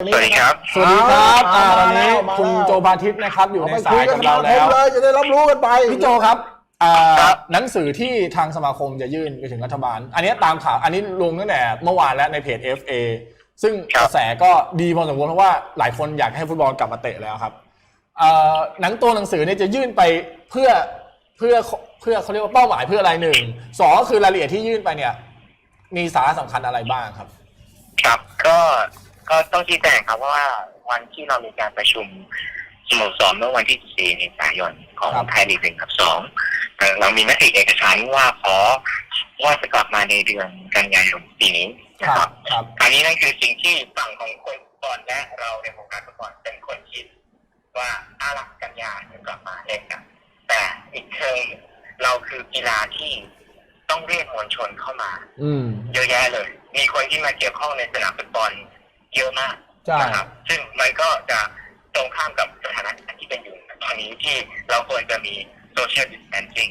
สวัสดีครับ สวัสดีครับมาอ่ามาวันนี้มาคุณแล้วโจพาทิตย์นะครับอยู่ในไปสาคุยยกักับนเราเราแล้วเลยจะได้รับรู้กันไปพี่โจครับอ่าครับหนังสือที่ทางสมาคมจะยื่นไปถึงรัฐบาล อันนี้ตามข่าวอันนี้ลงตั้งแต่เมื่อวานแล้วในเพจ FA ซึ่งครับกระแสก็ดีพอสมควรเพราะว่าหลายคนอยากให้ฟุตบอลกลับมาเตะแล้วครับเอ่อหนังตัวหนังสือเนี่ยจะยื่นไปเพื่อเพื่อเพื่อเขาเรียกว่าเป้าหมายเพื่ออะไรหนึ่งสองก็คือรายละเอียดที่ยื่นไปเนี่ย มีสาระสำคัญอะไรบ้างครับ ครับก็ก็ ต้องชี้แจงครับว่าวันที่เรามีการประชุมสโมสรเมื่อวันที่ 4 เมษายนของครับไทยลีกหนึ่งกับสองเอ่อเรามีมติเอกสารว่าขอว่าจะกลับมาในเดือนกันยายนปีนี้นะคครัรับบครับอันนี้นั่นคือสิ่งที่ฝั่งของคนฟุตบอลและเราในวงการฟุตบอลเป็นคนคิด ว่าอาลักกันยาจะกลับมาเล่นกันแต่อีกเชิงเราคือกีฬาที่ต้องเรียกมวลชนเข้ามาอืมเยอะแยะเลย มีคนที่มาเกี่ยวข้องในสนามฟุตบอล เยอะมากใช่นะครับซึ่งมันก็จะตรงข้ามกับสถานการณ์ที่เป็นอยู่ตอนนี้ที่เราควรจะมีโซเชียลดิส a ทนซิ่ง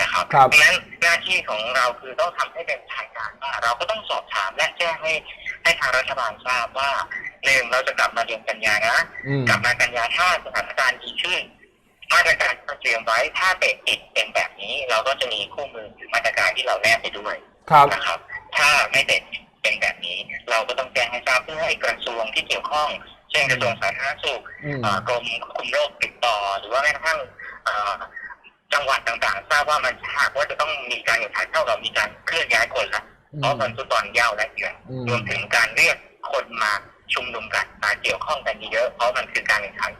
นะครับครับ ดังนั้นหน้าที่ของเราคือต้องทำให้เป็นทางการว่าเราก็ต้องสอบถามและแจ้งให้ให้ทางรัฐบาลทราบว่าหนึ่งเราจะกลับมาเรียนกันยานะ อืม กลับมากันยาถ้าสถานการณ์ดีขึ้น มาตรการที่เราเตรียมไว้ถ้าเตะติดเป็นแบบนี้ เราก็จะมีคู่มือหรือมาตรการที่เราแนบไปด้วยครับ นะครับ ถ้าไม่เตะเป็นแบบนี้ เราก็ต้องแจ้งให้ทราบเพื่อให้กระทรวงที่เกี่ยวข้อง เช่นกระทรวงสาธารณสุขอืมเอ่อกรมควบคุมโรคติดต่อ หรือว่าแม้กระทั่งเอ่อจังหวัดต่างๆ ทราบว่ามันหากว่าจะต้องมีการแข่งขันเท่ากับมีการเคลื่อนย้ายคนละเพราะมันฟุตบอลยาวและเดือนอืมรวมถึงการเรียกคนมาชุมนุมกันมาเกี่ยวข้องกันเยอะๆเพราะมันคือการแข่งขัน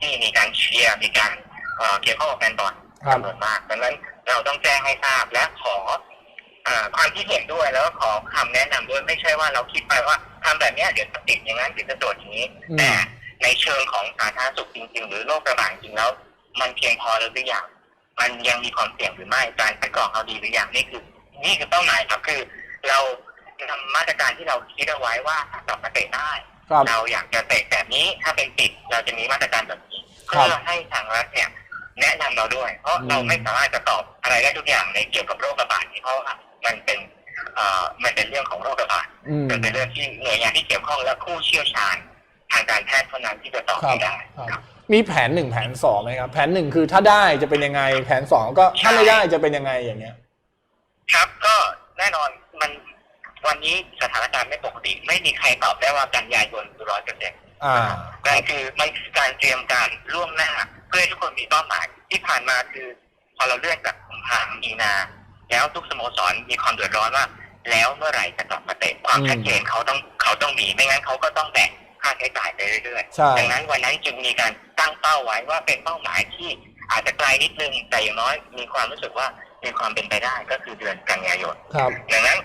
ที่มีการเชียร์มีการเอ่อเกี่ยวข้องกับแฟนบอลครับจำนวนมากดังนั้นเราต้องแจ้งให้ทราบและขอเอ่อ ความคิดเห็นด้วยแล้วก็ขอคำแนะนำด้วยไม่ใช่ว่าเราคิดไปว่าทำแบบเนี้ยเดี๋ยวจะติดอย่างนั้นเดี๋ยวจะโดดอย่างนี้อืมแต่ในเชิงของสาธารณสุขจริง ๆ หรือโรคระบาดจริงแล้ว มันเพียงพอหรือยังมันยังมีความเสี่ยงหรือไม่การคัดกรองเราดีหรือยังนี่คือ นี่คือเป้าหมายครับคือ เราทำมาตรการที่เราคิดเอาไว้ว่าถ้ากลับมาเตะได้ครับเราอยากจะเตะแบบนี้ถ้าเป็นติดเราจะมีมาตรการแบบนี้ครับเพื่อให้ทางรัฐเนี่ย แนะนำเราด้วย เพราะอืมเราไม่สามารถจะตอบอะไรได้ทุกอย่างในเกี่ยวกับโรคระบาดนี้เพราะว่ามันเป็นเอ่อมันเป็นเรื่องของโรคระบาดอืม มันเป็นเรื่องที่หน่วยงานที่เกี่ยวข้องและผู้เชี่ยวชาญทางการแพทย์เท่านั้นที่จะตอบครับให้ได้ครับ ครับ มีแผนหนึ่งแผนสองไหมครับ แผนหนึ่งคือถ้าได้จะเป็นยังไง แผนสองก็ถ้าไม่ได้จะเป็นยังไงอย่างเงี้ย ครับก็แน่นอนมันวันนี้สถานการณ์ไม่ปกติ ไม่มีใครตอบได้ว่ากันยายนคือร้อยเปอร์เซ็นต์อ่า นั่นคือมันคือการเตรียมการล่วงหน้า เพื่อให้ทุกคนมีเป้าหมายที่ผ่านมาคือ พอเราเลื่อนจากกุมภาพันธ์มีนา แล้วทุกสโมสรมีความเดือดร้อนว่า แล้วเมื่อไหร่จะกลับมาเตะความอืมชัดเจนเขาต้องเขาต้องมีไม่งั้นเขาก็ต้องแบ่งค่าใช้จ่ายไปเรื่อยใช่ ๆดังนั้นวันนั้นจึงมีการตั้งเป้าไว้ว่าเป็นเป้าหมายที่อาจจะไกลนิดนึงแต่อย่างน้อยมีความรู้สึกว่ามีความเป็นไปได้ก็คือเดือนกันยายน ครับ ดังนั้น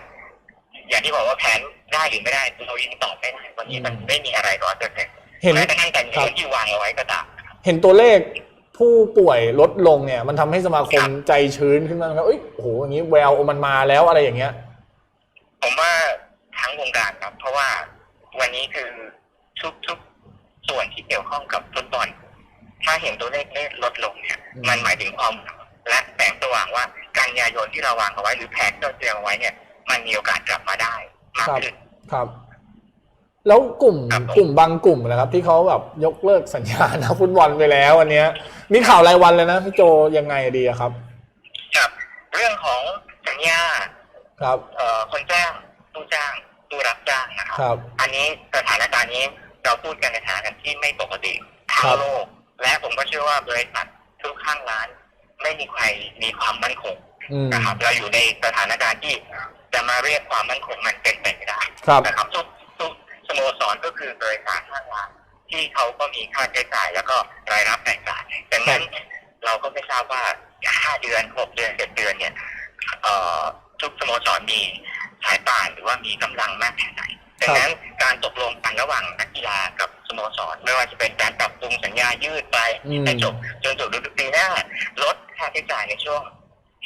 อย่างที่บอกว่าแผนได้หรือไม่ได้เรายังตอบไม่ได้วันนี้มันไม่มีอะไรร้อยเปอร์เซ็นต์เห็น แม้กระทั่งกันครับที่วางเอาไว้ก็ตาม เห็นตัวเลขผู้ป่วยลดลงเนี่ย มันทำให้สมาคมใจชื้นขึ้นมาครับเอ้ยโอ้โหอย่างนี้แววมันมาแล้วอะไรอย่างเงี้ย ผมว่าทั้งวงการครับ เพราะว่าวันนี้คือทุกทุกส่วนที่เกี่ยวข้องกับฟุตบอล ถ้าเห็นตัวเลขเลขลดลงเนี่ย อืม มันหมายถึงความหวังและแสงสว่างว่ากันยายนที่เราวางเอาไว้หรือแผนที่เราเตรียมเอาไว้เนี่ย มันมีโอกาสกลับมาได้มากขึ้น ครับ แล้วกลุ่มครับผมกลุ่มบางกลุ่มนะครับ ที่เขาแบบยกเลิกสัญญานักฟุตบอลไปแล้วอันเนี้ย มีข่าวรายวันเลยนะพี่โจยังไงดีอะครับครับ เรื่องของสัญญาครับเอ่อคนจ้างผู้จ้างผู้รับจ้างนะครับครับอันนี้สถานการณ์นี้เราพูดกันในสถานการณ์ที่ไม่ปกติทั้ครังบโลก และผมก็เชื่อว่าบริษัททุกข้างร้าน ไม่มีใครมีความมั่นคงอืมนะครับเราอยู่ในสถานการณ์ที่จะมาเรียกความมั่นคงมันเป็นไปไม่ได้ครับนะครับทุกทุกส โมสรก็คือบริษัทข้างร้านที่เขาก็มีค่าใช้จ่ายแล้วก็รายรับแตกต่างดังนั้นเราก็ไม่ทราบว่าห้าเดือนหกเดือนเจ็ดเดือนเนี่ยเอ่อทุกสโมสรมีสายป่านหรือว่ามีกำลังมากแค่ไหนดังนั้นการตกลงกันระหว่างนักกีฬากับสโมสร ไม่ว่าจะเป็นการปรับปรุงสัญญายืดไปอืมให้จบจนจบฤดูปีหน้าลดค่าใช้จ่ายในช่วง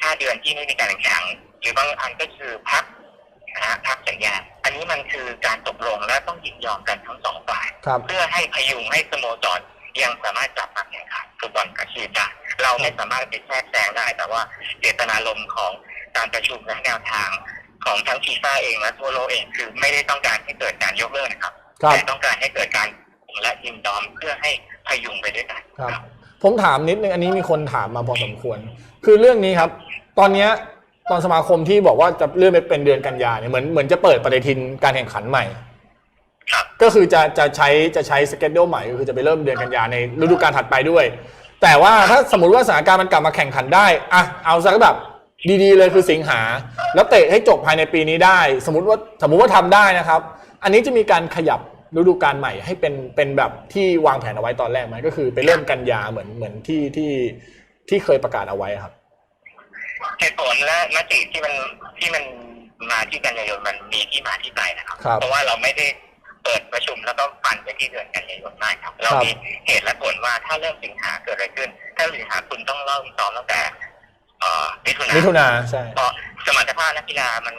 ห้าเดือนที่ไม่มีการแข่งขันหรือบางอันก็คือพักนะฮะพักสัญญา อันนี้มันคือการตกลงและต้องยินยอมกันทั้งสองฝ่าย ครับ เพื่อให้พยุงให้สโมสรยังสามารถกลับมาแข่งขันฟุตบอลอาชีพได้เราไม่สามารถไปแทรกแซงได้ แต่ว่าเจตนารมณ์ของการประชุมและแนวทางของทั้งฟีฟ่าเองและทั่วโลกเองคือไม่ได้ต้องการให้เกิดการยกเลิกนะครับครับ แต่ต้องการให้เกิดการและยินดอมเพื่อให้พยุงไปด้วยกันครับ ผมถามนิดนึงอันนี้มีคนถามมาพอสมควร คือเรื่องนี้ครับ ตอนเนี้ย ตอนสมาคมที่บอกว่าจะเลื่อนไปเป็นเดือนกันยาเนี่ยเหมือนเหมือนจะเปิดปฏิทินการแข่งขันใหม่ครับก็คือจะจะใช้จะใช้สเกจโดใหม่ก็คือจะไปเริ่มเดือนกันยาในฤดูกาลถัดไปด้วย แต่ว่าถ้าสมมติว่าสถานการณ์มันกลับมาแข่งขันได้อะเอาสักแบบดีๆ เลยคือสิงหา แล้วเตะให้จบภายในปีนี้ได้ สมมติว่าสมมติว่าทำได้นะครับ อันนี้จะมีการขยับฤดูกาลใหม่ให้เป็นเป็นแบบที่วางแผนเอาไว้ตอนแรกไหมก็คือไปเริ่มกันยาเหมือนเหมือนที่ที่ที่เคยประกาศเอาไว้ครับ เหตุผลและมติที่มันที่มันมาที่กันยายนมันมีที่มาที่ไปนะครับ ครับ เพราะว่าเราไม่ได้เปิดประชุมแล้วก็ฟันไปที่เดือนกันยายนไม่ครับ เราครับมีเหตุและผลว่าถ้าเริ่มสิงหาเกิดอะไรขึ้น ถ้าสิงหาคุณต้องเริ่มซ้อมตั้งแต่ เอ่อมิถุนามิถุนาใช่ เพราะสมรรถภาพนักกีฬามัน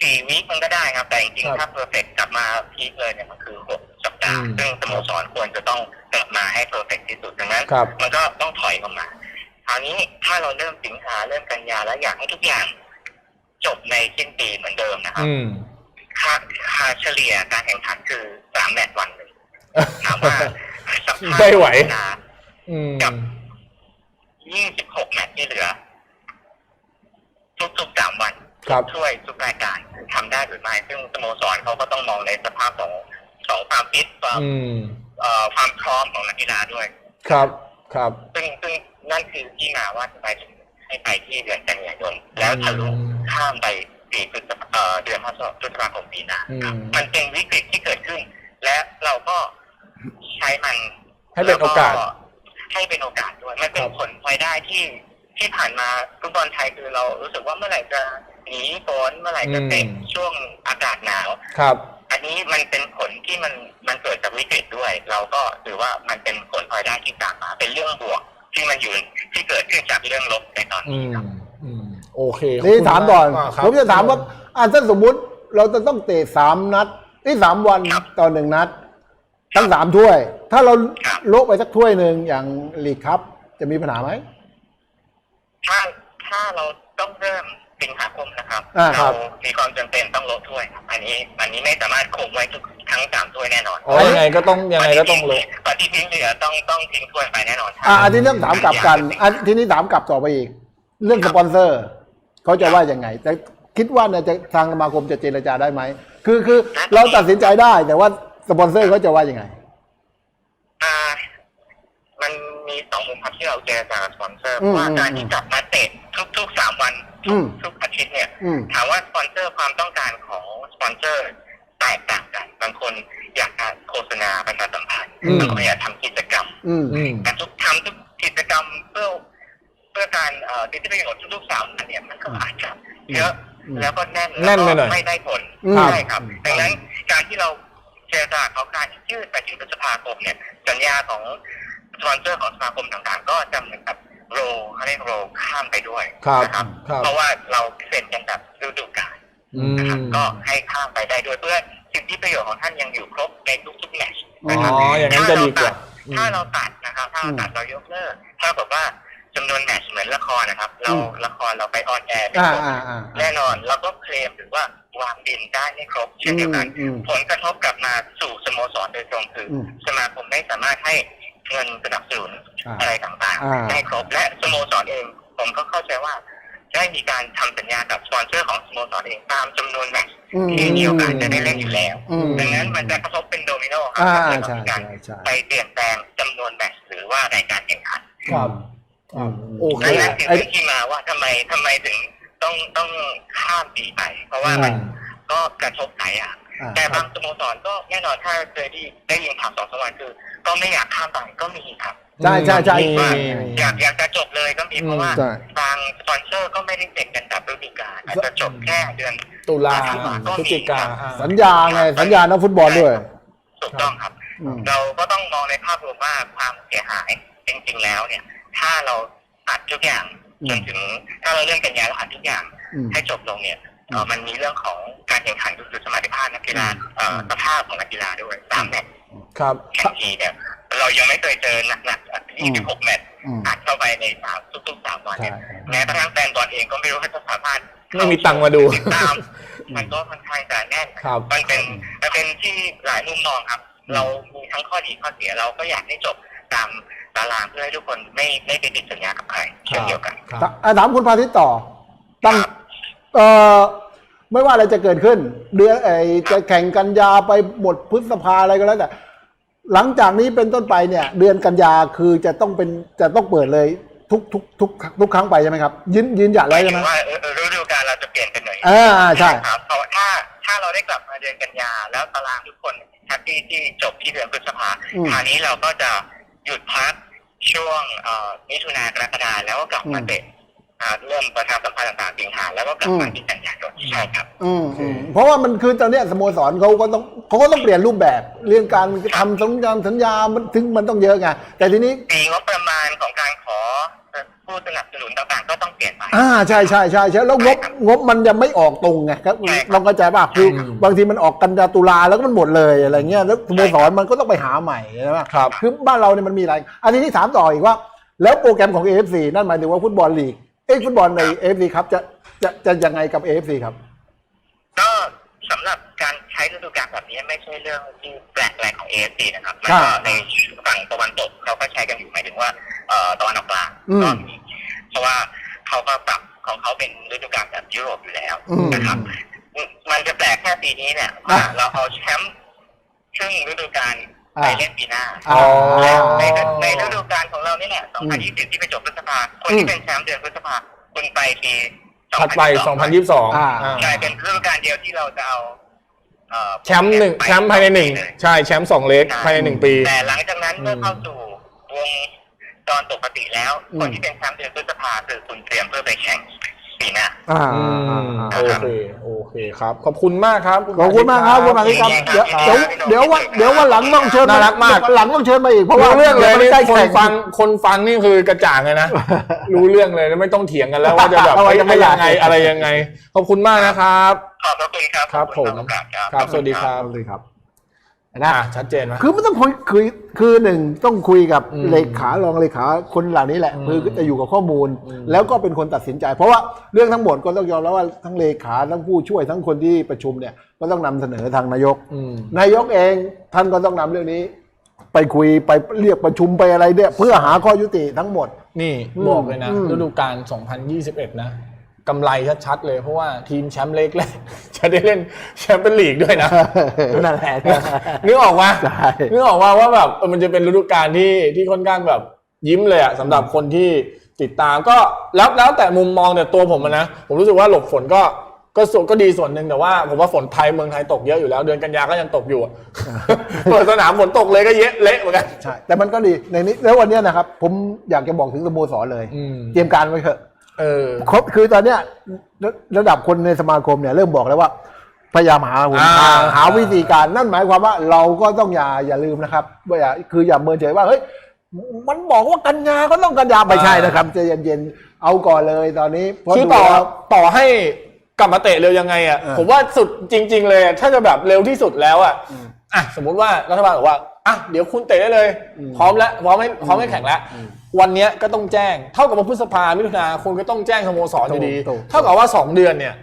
สี่วิคมันก็ได้ครับ แต่จริงครับๆถ้าเพอร์เฟกกลับมาพีคเลยเนี่ยมันคือหกสัปดาห์อืม ซึ่งสโมสรควรจะต้องกลับมาให้เพอร์เฟกที่สุดดังนั้น ครับ มันก็ต้องถอยออกมา คราวนี้ถ้าเราเริ่มสิงหาเริ่มกันยาแล้วอยากให้ทุกอย่าง จบในสิ้นปีเหมือนเดิมนะครับอืมค่าค่าเฉลี่ยการแข่งขันคือสามแมตช์วันหนึ่งถามว่าสภาพไม่ไหวนาอืมกับ ยี่สิบหกแมตช์ที่เหลือ ทุกๆสามวัน ครับ ช่วยทุกรายการทำได้หรือไม่ ซึ่งสโมสรเขาก็ต้องมองในสภาพของของความฟิตความอืม เอ่อความพร้อมของนักกีฬาด้วย ครับ ครับ ซึ่งซึ่ง นั่นคือที่มาว่าทำไมถึงให้ไปที่เดือนกันยายนแล้วทะลุอืมข้ามไปปีพฤษภาเอ่อเดือนพฤษภาคมปีหน้าครับอืมมันเป็นวิกฤตที่เกิดขึ้น และเราก็ใช้มันให้เป็นโอกาสแล้วให้เป็นโอกาสด้วย มันเป็นครับผลพลอยได้ที่ที่ผ่านมาฟุตบอลไทยคือเรารู้สึกว่าเมื่อไหร่จะหนีฝนเมื่อไหร่จะเตะช่วงอากาศหนาวครับ อันนี้มันเป็นผลที่มันมันเกิดจากวิกฤตด้วย เราก็ถือว่ามันเป็นผลพลอยได้ที่ตามมาเป็นเรื่องบวก ที่มันอยู่ที่เกิดขึ้นจากเรื่องลบในตอนอืนี้มครับ อืมโอเคขบนี่คุณถามก่อน ครับผมจะถามว่าอ่าถ้าสมมุติเราจะต้องเตะสามนัดนี่สามวันครับต่อหนึ่งนัด ทั้งสามถ้วย ถ้าเราครับ โละไปสักถ้วยหนึ่งอย่างลีกครับ จะมีปัญหาไหม ถ้าถ้าเราต้องเริ่มสิงหาคมนะครับอ่าครัเราบ มีความจำเป็นต้องลดถ้วยครับอันนี้อันนี้ไม่สามารถคงไว้ทุก ทั้งสามถ้วยแน่นอนอ๋อยังไงก็ต้องยังไงก็ต้องลงปฏิทินเหลือต้องต้องทิ้งถ้วยไปแน่นอนครับอ่าอันนี้เรื่องถามกลับกันอันทีนี้ถามกลับต่อไปอีก เรื่องสปอนเซอร์เขาจะว่ายังไง แต่คิดว่าเนี่ยจะทางสมาคมจะเจรจาได้ไหมคือคือเราตัดสินใจได้แต่ว่าสปอนเซอร์เขาจะว่ายังไงอ่ามันมีสองมุมครับที่เราเจรจากับสปอนเซอร์อืมว่าการอืมที่กลับมาเตะทุกๆสามวันอืมทุกอาทิตย์เนี่ยอืมถามว่าสปอนเซอร์ความต้องการของสปอนเซอร์ แตกต่างกัน บางคนอยากการโฆษณาประชาสัมพันธ์อืม บางคนอยากทำกิจกรรมอืม อืมแต่ทุกทำทุกกิจกรรมเพื่อเพื่อการเอ่อสิทธิประโยชน์ทุกๆสามอันเนี่ยมันก็อาจจะเยอะอืมแล้วก็แน่นแน่นไปหน่อยล้วก็ไม่ได้ผลอืม ใช่ครับดังนั้นการที่เราเจรจาเขาการยืดไปถึงพฤษภาคมเนี่ย สัญญาของสปอนเซอร์ของสมาคมต่างๆ ก็จะเหมือนกับโรเขาเรียกโรข้ามไปด้วยครับ นะครับ ครับ เพราะว่าเราเซ็นกันแบบฤดูกาลอื นะครับมก็ให้ข้ามไปได้ด้วยเพื่อสิทธิประโยชน์ของท่านยังอยู่ครบในทุกๆแมตช์อ๋นะครับออย่างนั้นจะดีกว่า ถ้าเราตัดนะครับ ถ้าเราตัดเรายกเลิกถ้าแบบว่าจำนวนแมตช์เหมือนละครนะครับ เราอืมละครเราไปออนแอร์ไม่อ่าครบอ่าอ่าแน่นอนเราก็เคลมหรือว่าวางบินได้ไม่ครบเช่นเดียวกันอืมผลกระทบกลับมาสู่สโมสรโดยตรงคืออมสมาคมไม่สามารถให้เงินสนับสนุนอ่าอะไรต่างอ่าๆได้ครบและสโมสรเอง ผมก็เข้าใจว่า ได้มีการทำสัญญากับสปอนเซอร์ของสโมสรเองตามจำนวนแมตช์อืมที่มีโอกาสจะได้เล่นอยู่แล้วอืมดังนั้นมันจะกระทบเป็นโดมิโนครัอ่าถ้าเกิดใช่ว่ามีการใช่ใช่ไปเปลี่ยนแปลงจำนวนแมตช์หรือว่ารายการแข่งขันครับอืมโอเคนั่นแหละคือไอ้เป็นที่มาว่าทำไมทำไมถึงต้องต้องข้ามปีไป เพราะว่ามันอ่าก็กระทบหลายอย่างอ่าแต่บางสโมสรก็แน่นอนถ้าเคยได้ได้ยินข่าวสองสามวันคือ ก็ไม่อยากข้ามไปก็มีครับ ใช่ใช่ใช่มีว่ามีอยากอยากจะจบเลยก็มีอืมเพราะว่า ใช่ ทางสปอนเซอร์ก็ไม่ได้เซ็นกันแบบฤดูกาลอาจจะจบแค่เดือน ตุลาก็มีพฤศจิกาอ่า สัญญาไงสัญญานักฟุตบอลด้วยถูกต้องครับ อืม เราก็ต้องมองในภาพรวมว่าความเสียหายจริงๆแล้วเนี่ย ถ้าเราอัดทุกอย่างอืม จนถึง ถ้าเราเรื่องกันยาเราอัดทุกอย่าง อืม ให้จบลงเนี่ยเอ่อมันมีเรื่องของการแข่งขันก็คือสมรรถภาพนักกีฬาเอ่อสภาพของนักกีฬาด้วยสามแมตช์ครับ แข่งทีเนี่ย เรายังไม่เคยเจอหนักๆ26 แมตช์อืมอัดเข้าไปในสามทุกๆสามวันใช่เนี่ยแม้กระทั่งแฟนบอลเองก็ไม่รู้ว่าจะสามารถไม่มีตังค์มาดูติดตามมันก็ค่อนข้างจะแน่นครับมันเป็นมันเป็นที่หลายมุมมองครับ เรามีทั้งข้อดีข้อเสียเราก็อยากให้จบตามตารางเพื่อให้ทุกคนไม่ไม่ไปติดสัญญากับใครเช่นเดียวกันครับอะถามคุณพาทิตย์ต่อ ตั้งครับเอ่อไม่ว่าอะไรจะเกิดขึ้น เดือนไอจะแข่งกันยาไปหมดพฤษภาอะไรก็แล้วแต่ หลังจากนี้เป็นต้นไปเนี่ยเดือนกันยาคือจะต้องเป็นจะต้องเปิดเลยทุกทุกทุกทุกครั้งไปใช่ไหมครับยืนยืนหยัดหแล้ใช่ไหมว่าเออเออฤดูกาลเราจะเปลี่ยนเป็นหน่วยอ่าใช่ครับเพราะถ้าถ้าเราได้กลับมาเดือนกันยาแล้วตารางทุกคนแฮปปี้ที่จบที่เดือนพฤษภามคราวนี้เราก็จะหยุดพักช่วงเอ่อมิถุนากรกฎาแล้วก็กลับมาเตะ เริ่มประชาสัมพันธ์ต่างๆสิงหาแล้วก็กลับมาอืมที่กันยายนใช่ครับ อืมอืมเพราะว่ามันคือตอนเนี้ยสโมสรเขาก็ต้องเขาก็ต้องเปลี่ยนรูปแบบ เรื่องการทำสัญญาสัญญามันถึงมันต้องเยอะไงแต่ทีนี้ ปีงบประมาณของการขอผู้สนับสนุนต่างๆก็ต้องเปลี่ยนไป อ่าใช่ใช่ใช่ใช่แล้วงบใช่ครับงบมันจะไม่ออกตรงไงครับใช่ครับเราเข้าใจป่ะคือใช่ครับบางทีมันออกกันยาตุลาแล้วก็มันหมดเลยอะไรเงี้ยแล้วสโมสรมันก็ต้องไปหาใหม่ใช่ไหมครับ คือบ้านเราเนี่ยมันมีอะไรอันนี้ที่ถามต่ออีกว่า แล้วโปรแกรมของ AFC นั่นหมายถึงว่าฟุตบอลลีก เอ้ยฟุตบอลใน AFC ครับจะจะจะยังไงกับ AFC ครับ ก็สำหรับการใช้ฤดูกาลแบบนี้ไม่ใช่เรื่องที่แปลกอะไรของ AFC นะครับครัแล้วบก็ในฝั่งตะวันตกเขาก็ใช้กันอยู่หมายถึงว่าเอ่อตะวันออกกลางอืม ก็มีเพราะว่าเขาก็ปรับของเขาเป็นฤดูกาลแบบยุโรปอยู่แล้วอืม นะครับ มันจะแปลกแค่ปีนี้เนี่ยอะว่าเราเอาแชมป์ครึ่งฤดูกาล ไปอะเล่นปีหน้าอ๋อ และในในฤดูกาลของเรานี่แหละ 2020 ที่ไปจบพฤษภาคนอืที่มเป็นแชมป์เดือนพฤษภาคุณไปปีถัดไป 2022อ่า อ่า ใช่เป็นฤดูกาลเดียวที่เราจะเอาเอ่อแชมป์หนึ่งไปแชมป์ภายในหนึ่งเลยใช่แชมป์สองเล็กภายในหนึ่งปี แต่หลังจากนั้นเมื่อมเข้าสู่วงจรปกติแล้วอืมคนที่เป็นแชมป์เดือนพฤษภาคือคุณเตรียมเพื่อไปแข่งปีหน้า อ่าอืมอ่าโอเคโอเคครับ ขอบคุณมากครับขอบคุณมากครับคุณมาริครับเดี๋ยวเดี๋ยวเดี๋ยววันเดี๋ยววันหลังต้องเชิญน่ารักมากวันหลังต้องเชิญมาอีกเพราะว่ารู้เรื่องเลยดี๋วมันี่ใกล้คนแข่งฟังคนฟังนี่คือกระจ่างเลยนะรู้เรื่องเลยแล้วไม่ต้องเถียงกันแล้วว่าจะแบบเอาไว้เฮ้ยจะไม่ไม่ยังไงอยากอะไรยังไง ขอบคุณมากนะครับขอบพระคุณครับครับขอณผมโอกาสครับครับสวัสดีครับเลยครับ อะนะชัดเจนไหม คือไม่ต้องคุยคุยคือหนึ่งต้องคุยกับอืมเลขารองเลขาคนเหล่านี้แหละอืมคือจะอยู่กับข้อมูล อืม แล้วก็เป็นคนตัดสินใจ เพราะว่าเรื่องทั้งหมดก็ต้องยอมรับว่าทั้งเลขาทั้งผู้ช่วยทั้งคนที่ประชุมเนี่ยก็ต้องนำเสนอทางนายก อืม นายกเองท่านก็ต้องนำเรื่องนี้ ไปคุยไปเรียกประชุมไปอะไรเนี่ยเพื่อหาข้อยุติทั้งหมด นี่ อืมบอกเลยนะ อืม ฤดูกาล 2021 นะ กำไรชัดๆเลย เพราะว่าทีมแชมป์เล็กแรกจะได้เล่นแชมเปี้ยนลีกด้วยนะนั่นแหละนึกออกว่าใช่นึกออกว่าว่าแบบเออมันจะเป็นฤดูกาลที่ที่ค่อนข้างแบบยิ้มเลยอะสำหรับคนที่ติดตามก็แล้วแล้วแต่มุมมองแต่ตัวผมอะนะ ผมรู้สึกว่าหลบฝนก็ก็ส่วนก็ดีส่วนหนึ่งแต่ว่าผมว่าฝนไทยเมืองไทยตกเยอะอยู่แล้ว เดือนกันยาก็ยังตกอยู่อะเปิดสนามฝนตกเลยก็เยอะเละเหมือนกันใช่แต่มันก็ดีในนี้แล้ววันเนี้ยนะครับ ผมอยากจะบอกถึงสโมสรเลยอืมเตรียมการไว้เถอะ เออ ครบคือตอนเนี้ยระระดับคนในสมาคมเนี่ยเริ่มบอกแล้วว่า พยายามหาหนทางอ่า หาวิธีการนั่นหมายความว่าเราก็ต้องอย่าอย่าลืมนะครับว่าอย่าคืออย่าเมินเฉยว่าเฮ้ยมันบอกว่ากันยาก็ต้องกันยาไม่ใช่นะครับใจเย็นๆเอาก่อนเลยตอนนี้เพราะคือดูต่อแล้ว ต่อให้กลับมาเตะเร็วยังไงอะเออ ผมว่าสุดจริง ๆ เลยอะถ้าจะแบบเร็วที่สุดแล้วอะอืมอะสมมุติว่ารัฐบาลบอกว่าอะเดี๋ยวคุณเตะได้เลยอืมพร้อมแล้วพร้อมให้พร้อมให้แข่งแล้วอืม วันเนี้ยก็ต้องแจ้ง เท่ากับว่าพฤษภามิถุนาคุณก็ต้องแจ้งสโมสรอยู่ดี ถูกถูกเท่ากับว่าสองเดือนเนี่ย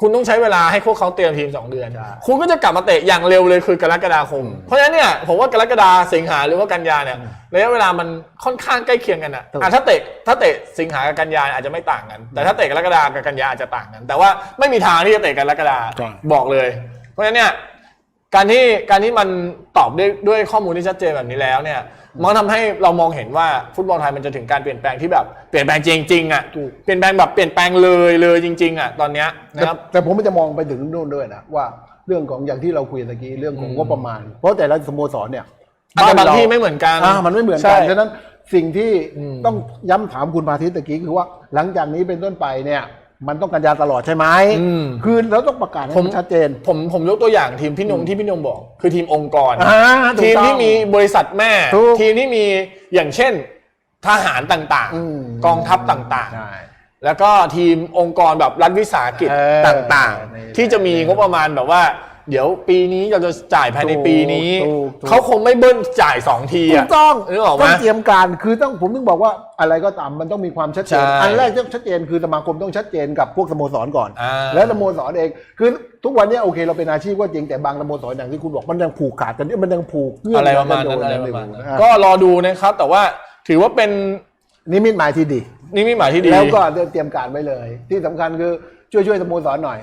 คุณต้องใช้เวลาให้พวกเขาเตรียมทีมสองเดือน ใช่ คุณก็จะกลับมาเตะอย่างเร็วเลยคือกรกฎาคม เพราะฉะนั้นเนี่ยผมว่ากรกฎาสิงหาหรือว่ากันยาเนี่ยระยะเวลามันค่อนข้างใกล้เคียงกันอะถูก อะถ้าเตะถ้าเตะสิงหากับกันยาอาจจะไม่ต่างกัน แต่ถ้าเตะกรกฎากับกันยาอาจจะต่างกัน แต่ว่าไม่มีทางที่จะเตะกรกฎาใช่ บอกเลย เพราะฉะนั้นเนี่ย การที่การที่มันตอบด้วยด้วยข้อมูลที่ชัดเจนแบบนี้แล้วเนี่ย มันทำให้เรามองเห็นว่าฟุตบอลไทยมันจะถึงการเปลี่ยนแปลงที่แบบเปลี่ยนแปลงจริงๆอะถูก เปลี่ยนแปลงแบบเปลี่ยนแปลงเลยเลยจริง ๆอะตอนเนี้ยแต่นะครับ แต่ผมจะมองไปถึงนู่นด้วยนะว่าเรื่องของอย่างที่เราคุยตะกี้เรื่องของอืมงบประมาณ เพราะแต่ละสโมสรเนี่ยอาจจะบางเรที่ไม่เหมือนกันอ่ามันไม่เหมือนกันใช่ ฉะนั้นสิ่งที่อืมต้องย้ำถามคุณพาทิตตะกี้คือว่าหลังจากนี้เป็นต้นไปเนี่ย มันต้องกันยาตลอดใช่ไหมอืม คือเราต้องประกาศให้ผมมันชัดเจนผมผมยกตัวอย่างทีมพี่นงที่พี่นงบอก คือทีมองค์กร อ่าถูกทีมต้อง ที่มีบริษัทแม่ ถูกทีมที่มีอย่างเช่นทหารต่างอืม ๆ กองทัพต่างใช่ ๆ แล้วก็ทีมองค์กรแบบรัฐวิสาหกิจเออต่างนี่แหละๆที่จะมีงบประมาณแบบว่า เดี๋ยวปีนี้เราจะจ่ายภายในปีนี้ ถูกถูก เขาคงไม่เบิ้ลจ่ายสองทีถูอะกต้องนึกออกไหมต้องเตรียมการคือต้องผมถึงบอกว่าอะไรก็ตามมันต้องมีความชัดเจนใช่อันแรกต้องชัดเจนคือสมาคมต้องชัดเจนกับพวกสโมสรก่อน อ่า แล้วสโมสรเองคือทุกวันนี้โอเคเราเป็นอาชีพก็จริงแต่บางสโมสรอย่างที่คุณบอกมันยังผูกขาดกันมันยังผูกเงื่อนอะไรประมาณนั้นกัอะไรนปอยู่ระมาณนั้นอะก็รอดูนะครับ แต่ว่าถือว่าเป็นนิมิตหมายที่ดี นิมิตหมายที่ดี แล้วก็เตรียมการไว้เลย ที่สำคัญคือช่วยช่วยสโมสรหน่อย